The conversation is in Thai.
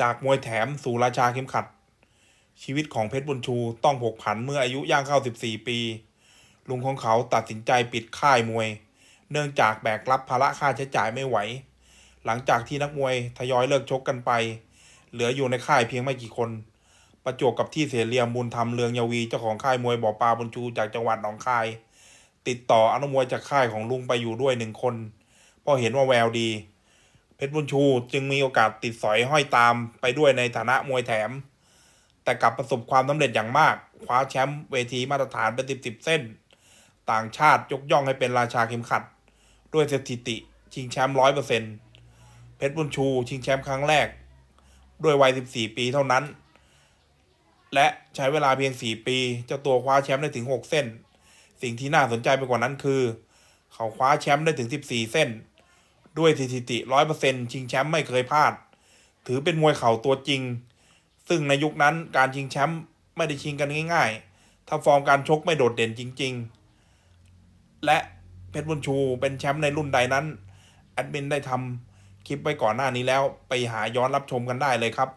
จากมวยแถมสู่ราชาเข็มขัด ชีวิตของเพชรบุญชูต้องผกผันเมื่ออายุย่างเข้า 14 ปี ลุงของเขาตัดสินใจปิดค่ายมวย เนื่องจากแบกรับภาระค่าใช้จ่ายไม่ไหว หลังจากที่นักมวยทยอยเลิกชกกันไป เหลืออยู่ในค่ายเพียงไม่กี่คน ประจวบกับที่เสียเรียมบุญธรรมเลืองยาวีเจ้าของค่ายมวยบ่อปลาบุญชูจากจังหวัดหนองคาย ติดต่ออนุมวยจากค่ายของลุงไปอยู่ด้วยหนึ่งคนเพราะเห็นว่าแววดี เพชรบุญชูจึงมีโอกาสติดสอยห้อยตามไปด้วยในฐานะมวยแถม แต่กลับประสบความสำเร็จอย่างมาก คว้าแชมป์เวทีมาตรฐานเป็นสิบสิบเส้น ต่างชาติยกย่องให้เป็นราชาเข็มขัด ด้วยสถิติชิงแชมป์ร้อยเปอร์เซ็นต์เพชรบุญชูชิงแชมป์ครั้งแรก ด้วยวัย 14 ปีเท่านั้น และใช้เวลาเพียง 4 ปีเจ้าตัวคว้าแชมป์ได้ถึง 6 เส้น สิ่งที่น่าสนใจไปกว่านั้นคือ เขาคว้าแชมป์ได้ถึง 14 เส้น ด้วยสถิติร้อยเปอร์เซ็นชิงแชมป์ไม่เคยพลาด ถือเป็นมวยเข่าตัวจริง ซึ่งในยุคนั้นการชิงแชมป์ไม่ได้ชิงกันง่ายๆ ถ้าฟอร์มการชกไม่โดดเด่นจริง ๆ และเพชรบุญชูเป็นแชมป์ในรุ่นใดนั้นแอดมินได้ทำคลิปไว้ก่อนหน้านี้แล้วไปหาย้อนรับชมกันได้เลยครับ